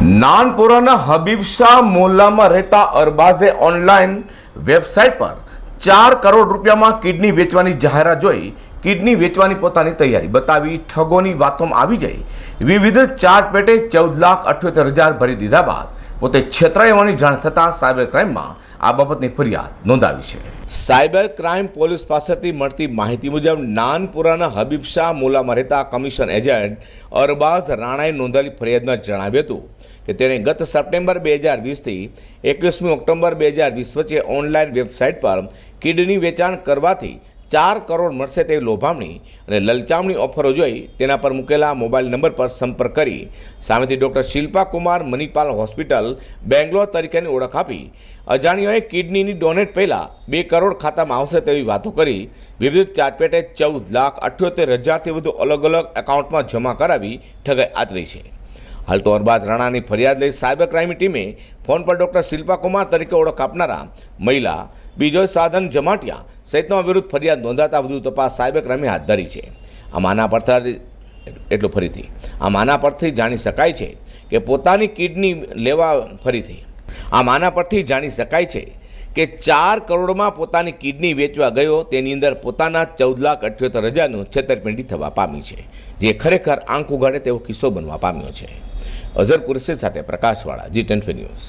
નાનપુરાના હબીબ મોહલ્લામાં રહેતા અરબાઝે online website પર ચાર કરોડ રૂપિયામાં કિડની વેચવાની જાહેરાત જોઈ કિડની વેચવાની પોતાની તૈયારી. બતાવી ઠગોની વાતોમાં આવી જઈ. વિવિધ ચાર પેટે ચૌદ લાખ અઠ્યોતેર હજાર ભરી દીધા બાદ પોતે છેતરાઈ હોવાની જાણ થતાં સાયબર ક્રાઇમમાં આ બાબતની ફરિયાદ નોંધાવી છે. સાયબર ક્રાઇમ પોલીસ પાસેથી મળતી માહિતી મુજબ નાનપુરાના હબીબ શાહ મોલામાં રહેતા કમિશન એજન્ટ અરબાઝ રાણાએ નોંધાયેલી ફરિયાદમાં જણાવ્યું હતું કે તેણે ગત સપ્ટેમ્બર બે હજાર વીસથી એકવીસમી ઓક્ટોબર બે હજાર વીસ વચ્ચે ઓનલાઈન વેબસાઇટ પર કિડની વેચાણ કરવાથી ચાર કરોડ મળશે તેવી લોભામણી અને લલચામણી ઓફરો જોઈ તેના પર મૂકેલા મોબાઈલ નંબર પર સંપર્ક કરી સામેથી ડૉક્ટર શિલ્પા કુમાર મનીપાલ હોસ્પિટલ બેંગ્લોર તરીકેની ઓળખ આપી. અજાણ્યોએ કિડનીની ડોનેટ પહેલાં બે કરોડ ખાતામાં આવશે તેવી વાતો કરી. વિવિધ ચાટપેટે ચૌદ લાખ અઠ્યોતેર હજારથી વધુ અલગ અલગ એકાઉન્ટમાં જમા કરાવી ઠગાઈ આદરી છે. હાલ તો અરબાદ રાણાની ફરિયાદ લઈ સાયબર ક્રાઇમની ટીમે ફોન પર ડૉક્ટર શિલ્પા કુમાર તરીકે ઓળખ આપનારા મહિલા બીજો સાધન જમાટિયા સહિતના વિરુદ્ધ ફરિયાદ નોંધાતા વધુ તપાસ સાયબર ક્રાઇમે હાથ ધરી છે. આ માના પરથી એટલું ફરીથી. આ માના પરથી જાણી શકાય છે કે પોતાની કિડની લેવા ફરીથી. આ માના પરથી જાણી શકાય છે કે ચાર કરોડમાં પોતાની કિડની વેચવા ગયો તેની અંદર પોતાના ચૌદ લાખ અઠ્યોતેર હજારનું છેતરપિંડી થવા પામી છે, જે ખરેખર આંખ ઉગાડે તેવો કિસ્સો બનવા પામ્યો છે. અઝર કુરશી સાથે પ્રકાશવાળા જી ટેન્ફી ન્યૂઝ.